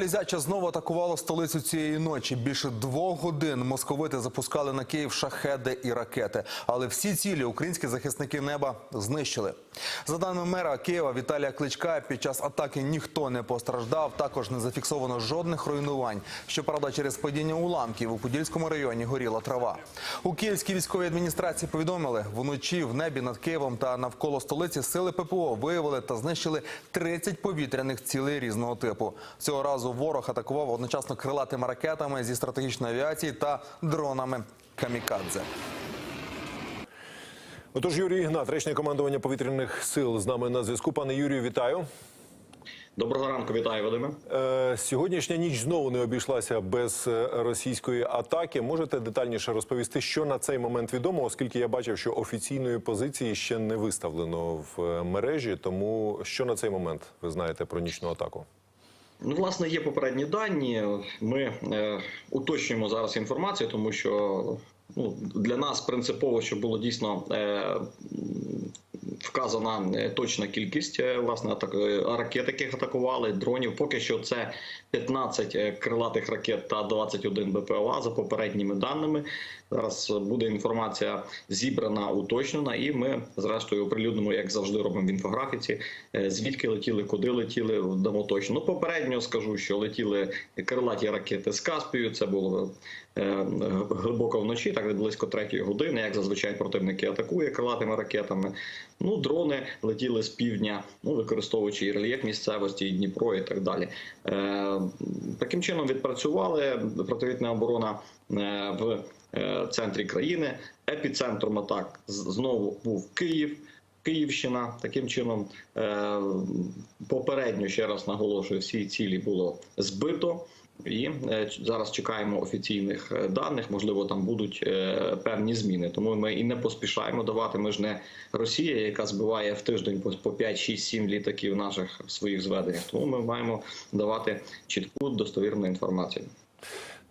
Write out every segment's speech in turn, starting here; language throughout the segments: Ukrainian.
Лізяча знову атакувала столицю цієї ночі. Більше двох годин московити запускали на Київ шахеди і ракети. Але всі цілі українські захисники неба знищили. За даними мера Києва Віталія Кличка, під час атаки ніхто не постраждав. Також не зафіксовано жодних руйнувань. Щоправда, через падіння уламків у Подільському районі горіла трава. У Київській військовій адміністрації повідомили, вночі в небі над Києвом та навколо столиці сили ППО виявили та знищили 30 повітряних цілей різного типу. Цього разу ворог атакував одночасно крилатими ракетами зі стратегічної авіації та дронами камікадзе. Отож, Юрій Ігнат, речник командування повітряних сил, з нами на зв'язку. Пане Юрію, вітаю. Доброго ранку, вітаю, Вадиме. Е, сьогоднішня ніч знову не обійшлася без е, російської атаки. Можете детальніше розповісти, що на цей момент відомо, оскільки я бачив, що офіційної позиції ще не виставлено в е, мережі. Тому що на цей момент ви знаєте про нічну атаку? Ну, власне, є попередні дані. Ми е, уточнюємо зараз інформацію, тому що ну, для нас принципово, щоб було дійсно е, вказана е, точна кількість е, власне е, ракет, яких атакували, дронів. Поки що це 15 е, крилатих ракет та 21 БПЛА за попередніми даними. Зараз буде інформація зібрана, уточнена, і ми зрештою оприлюднимо, як завжди, робимо в інфографіці. Звідки летіли, куди летіли, дамо точно. Ну, попередньо скажу, що летіли крилаті ракети з Каспію. Це було глибоко вночі, так близько третьої години. Як зазвичай противники атакує крилатими ракетами. Ну, дрони летіли з півдня, ну використовуючи і рельєф місцевості, і Дніпро, і так далі. Е, таким чином відпрацювали противітна оборона е, в е, центрі країни. Епіцентром атак знову був Київ. Київщина таким чином е, попередньо ще раз наголошую, всі цілі було збито. І е, зараз чекаємо офіційних е, даних. Можливо, там будуть е, певні зміни. Тому ми і не поспішаємо давати. Ми ж не Росія, яка збиває в тиждень по- по 5, 6, 7 літаків наших в своїх зведеннях. Тому ми маємо давати чітку достовірну інформацію.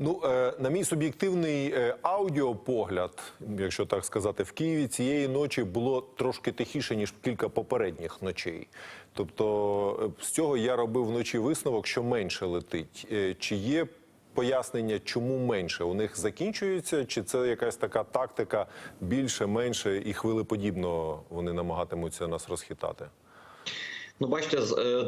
Ну, е, на мій суб'єктивний е, аудіопогляд, якщо так сказати, в Києві цієї ночі було трошки тихіше ніж кілька попередніх ночей. Тобто, е, з цього я робив вночі висновок, що менше летить. Чи є пояснення, чому менше? У них закінчується, чи це якась така тактика більше, менше і хвилеподібно вони намагатимуться нас розхитати? Ну, бачите,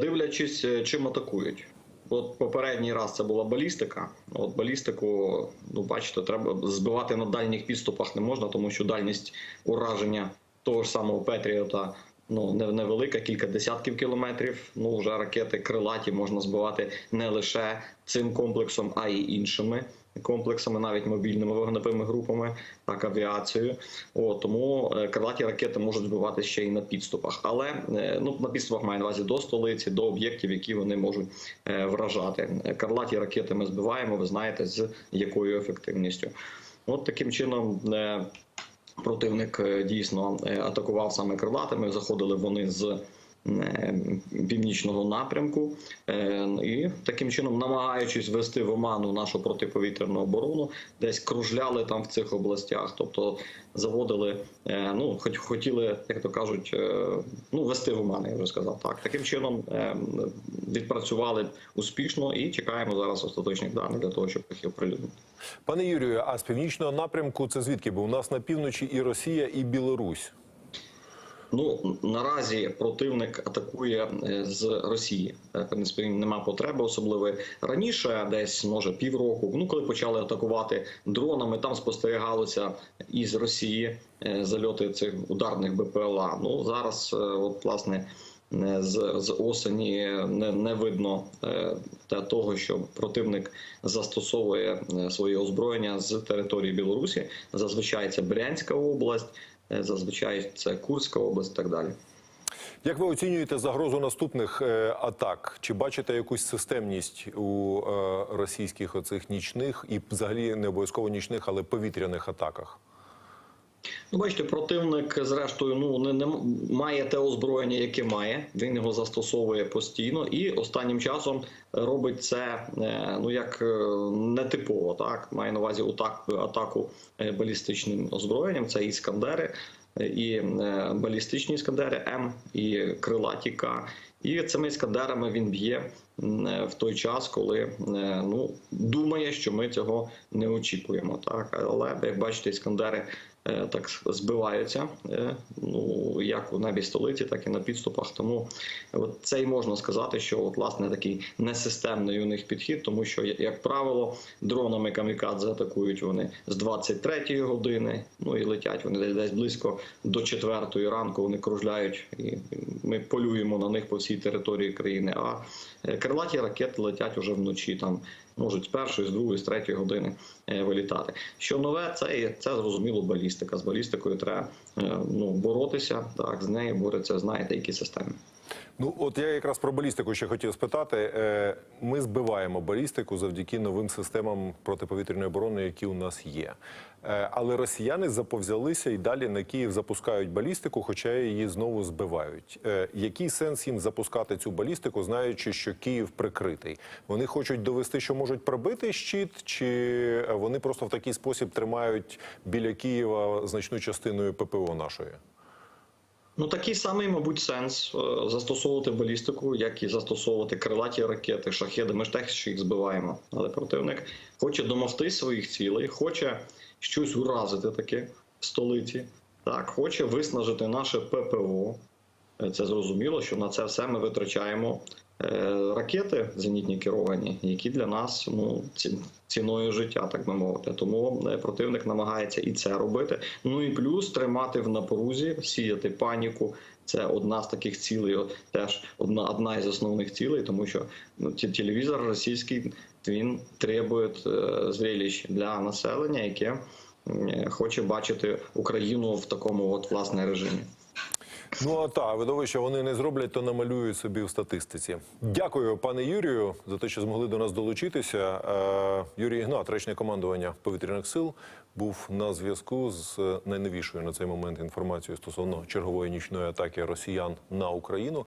дивлячись, чим атакують. От попередній раз це була балістика. От балістику, ну бачите, треба збивати на дальніх підступах не можна, тому що дальність ураження того ж самого Петріота ну невелика, кілька десятків кілометрів. Ну вже ракети крилаті можна збивати не лише цим комплексом, а й іншими комплексами, навіть мобільними вогневими групами, так авіацією. О, тому е, крилаті ракети можуть збивати ще й на підступах. Але е, ну на підступах маю на увазі до столиці, до об'єктів, які вони можуть е, вражати. Крилаті ракети ми збиваємо. Ви знаєте, з якою ефективністю. От таким чином. Противник дійсно атакував саме крилатими. Заходили вони з північного напрямку, Е, і таким чином, намагаючись ввести в оману нашу протиповітряну оборону, десь кружляли там в цих областях, тобто заводили, е, ну хоч хотіли, як то кажуть, е, ну вести в оману, я вже сказав так. Таким чином е, відпрацювали успішно і чекаємо зараз остаточних даних для того, щоб їх оприлюднити. Пане Юрію, а з північного напрямку це звідки? Бо у нас на півночі і Росія, і Білорусь. Ну наразі противник атакує е, з Росії. Е, В принципі, нема потреби особливо раніше, десь може півроку. Ну коли почали атакувати дронами, там спостерігалося із Росії е, зальоти цих ударних БПЛА. Ну зараз, от власне. З, з осені не, не видно е, того, що противник застосовує своє озброєння з території Білорусі. Зазвичай це Брянська область, зазвичай це Курська область, і так далі. Як ви оцінюєте загрозу наступних е, атак? Чи бачите якусь системність у е, російських оцих нічних і взагалі не обов'язково нічних, але повітряних атаках? Ну, бачите, противник, зрештою, ну не, не має те озброєння, яке має. Він його застосовує постійно, і останнім часом робить це е, ну як е, нетипово. Так має на увазі атаку е, балістичним озброєнням. Це іскандери. І балістичні іскандери М, і крилаті К, І цими іскандерами він б'є в той час, коли ну думає, що ми цього не очікуємо. Так, але як бачите, іскандери так збиваються. е, Ну як небі столиці, так і на підступах. Тому от це й можна сказати, що от власне такий несистемний у них підхід, тому що як правило, дронами камікадзе атакують вони з 23-ї години. Ну і летять вони десь близько до 4-ї ранку. Вони кружляють, і ми полюємо на них по всій території країни. А е, крилаті ракети летять уже вночі. Там можуть з першої, з другої, з третьої години е, вилітати. Що нове, це це зрозуміло балістика. З балістикою треба ну боротися. Так з нею борються, знаєте, які системи. Ну, от я якраз про балістику ще хотів спитати. Е, Ми збиваємо балістику завдяки новим системам протиповітряної оборони, які у нас є. Е, Але росіяни заповзялися і далі на Київ запускають балістику, хоча її знову збивають. Е, Який сенс їм запускати цю балістику, знаючи, що Київ прикритий? Вони хочуть довести, що можуть пробити щит, чи вони просто в такий спосіб тримають біля Києва значну частиною ППО нашої? Ну такий самий, мабуть, сенс е, застосовувати балістику, як і застосовувати крилаті ракети, шахеди. Ми ж теж їх збиваємо. Але противник хоче домогти своїх цілей, хоче щось уразити таке в столиці. Так, хоче виснажити наше ППО. Е, Це зрозуміло, що на це все ми витрачаємо ракети зенітні керовані, які для нас ну ціною життя, так би мовити. Тому е, противник намагається і це робити. Ну і плюс тримати в напрузі, сіяти паніку. Це одна з таких цілей, теж одна одна із основних цілей, тому що ну, телевізор російський він требує е, зрелищ для населення, яке е, хоче бачити Україну в такому от власне режимі. Ну а та видовище вони не зроблять, то намалюють собі в статистиці. Дякую, пане Юрію, за те, що змогли до нас долучитися. Е, Юрій Ігнат, речник командування повітряних сил, був на зв'язку з найновішою на цей момент інформацією стосовно чергової нічної атаки росіян на Україну.